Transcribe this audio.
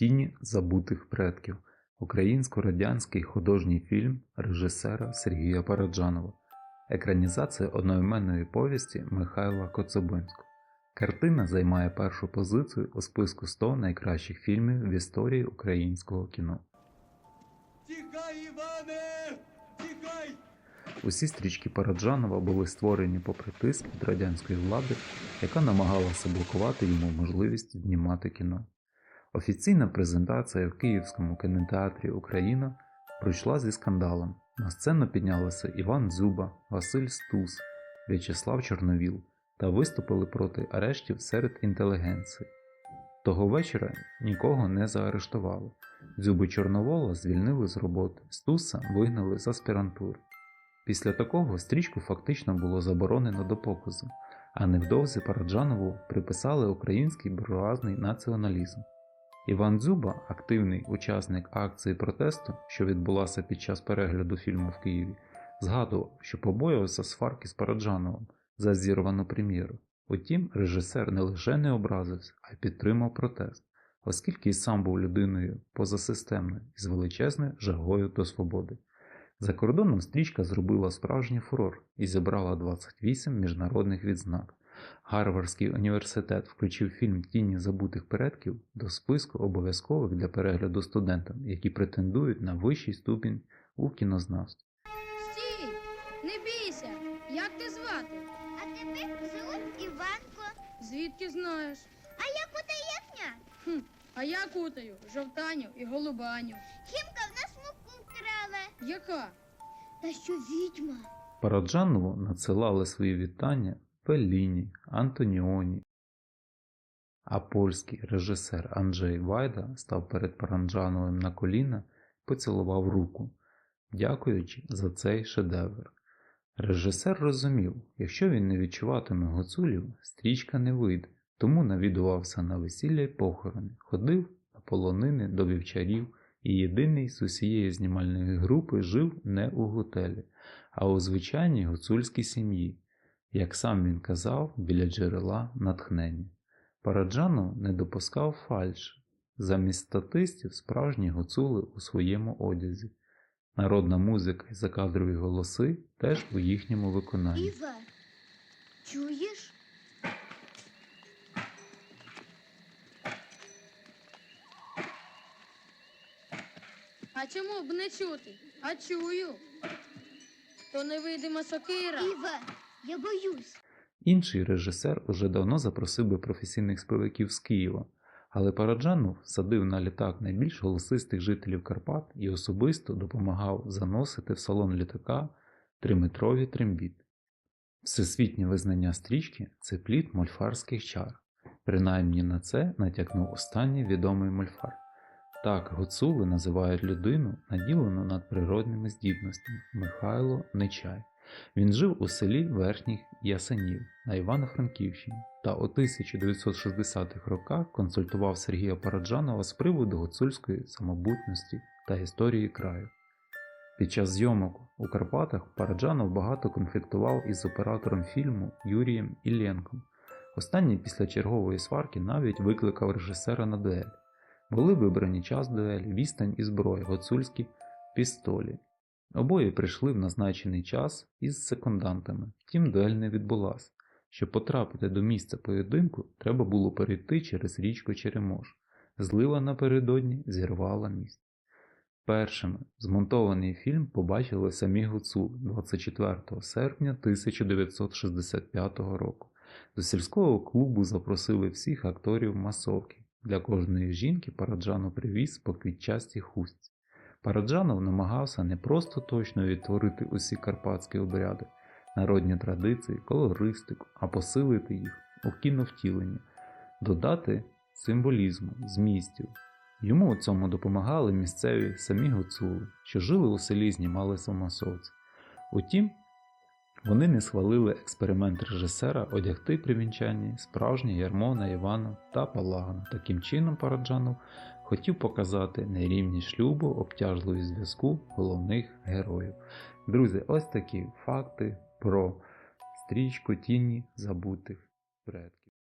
Тіні забутих предків. Українсько-радянський художній фільм режисера Сергія Параджанова. Екранізація одноіменної повісті Михайла Коцобинського. Картина займає першу позицію у списку 100 найкращих фільмів в історії українського кіно. Тікай, Іване! Тікай! Усі стрічки Параджанова були створені попри тиск від радянської влади, яка намагалася блокувати йому можливість знімати кіно. Офіційна презентація в Київському кінотеатрі Україна пройшла зі скандалом. На сцену піднялися Іван Дзюба, Василь Стус, В'ячеслав Чорновіл та виступили проти арештів серед інтелігенції. Того вечора нікого не заарештували. Дзюби Чорновола звільнили з роботи, Стуса вигнали з аспірантури. Після такого стрічку фактично було заборонено до показу, а невдовзі Параджанову приписали український буржуазний націоналізм. Іван Дзюба, активний учасник акції протесту, що відбулася під час перегляду фільму в Києві, згадував, що побоювався сварки з Параджановим за зірвану прем'єру. Утім, режисер не лише не образився, а й підтримав протест, оскільки й сам був людиною позасистемною і з величезною жагою до свободи. За кордоном стрічка зробила справжній фурор і зібрала 28 міжнародних відзнак. Гарвардський університет включив фільм Тіні забутих предків до списку обов'язкових для перегляду студентам, які претендують на вищий ступінь у кінознавстві. Стій! Не бійся! Як ти звати? А тебе звуть Іванко. Звідки знаєш? А я кутаєтня. Хм, а я кутаю жовтаню і голубаню. Хімка в нас муку вкрала. Яка? Та що відьма? Параджанову надсилали свої вітання Фелліні, Антоніоні. А польський режисер Анджей Вайда став перед Параджановим на коліна і поцілував руку, дякуючи за цей шедевр. Режисер розумів, якщо він не відчуватиме гуцулів, стрічка не вийде, тому навідувався на весілля й похорони, ходив на полонини до вівчарів і єдиний з усієї знімальної групи жив не у готелі, а у звичайній гуцульській сім'ї, як сам він казав, біля джерела натхнення. Параджанов не допускав фальш. Замість статистів справжні гуцули у своєму одязі. Народна музика і закадрові голоси теж у їхньому виконанні. Іва, чуєш? А чому б не чути? А чую. То невидима сокира. Іва, я боюсь. Інший режисер уже давно запросив би професійних співаків з Києва, але Параджанов садив на літак найбільш голосистих жителів Карпат і особисто допомагав заносити в салон літака триметрові трембіти. Всесвітнє визнання стрічки це плід мольфарських чар. Принаймні на це натякнув останній відомий мольфар. Так гуцули називають людину, наділену надприродними здібностями Михайло Нечай. Він жив у селі Верхніх Ясенів на Івано-Франківщині та у 1960-х роках консультував Сергія Параджанова з приводу гуцульської самобутності та історії краю. Під час зйомок у Карпатах Параджанов багато конфліктував із оператором фільму Юрієм Іллєнком. Останній після чергової сварки навіть викликав режисера на дуель. Були вибрані час дуелі, відстань і зброя, гуцульські пістолі. Обоє прийшли в назначений час із секундантами, втім дуель не відбулася. Щоб потрапити до місця поєдинку, треба було перейти через річку Черемош. Злива напередодні зірвала міст. Першими змонтований фільм побачили самі гуцули 24 серпня 1965 року. До сільського клубу запросили всіх акторів масовки. Для кожної жінки Параджанов привіз по квітчастій хустці. Параджанов намагався не просто точно відтворити усі карпатські обряди, народні традиції, колористику, а посилити їх у кіновтілення, додати символізму, змістів. Йому у цьому допомагали місцеві самі гуцули, що жили у селі, знімалися в масовці. Утім, вони не схвалили експеримент режисера одягти при вінчанні справжнє ярмо на Івана та Палагана. Таким чином Параджанов хотів показати нерівність шлюбу, обтяжливість зв'язку головних героїв. Друзі, ось такі факти про стрічку тіні забутих предків.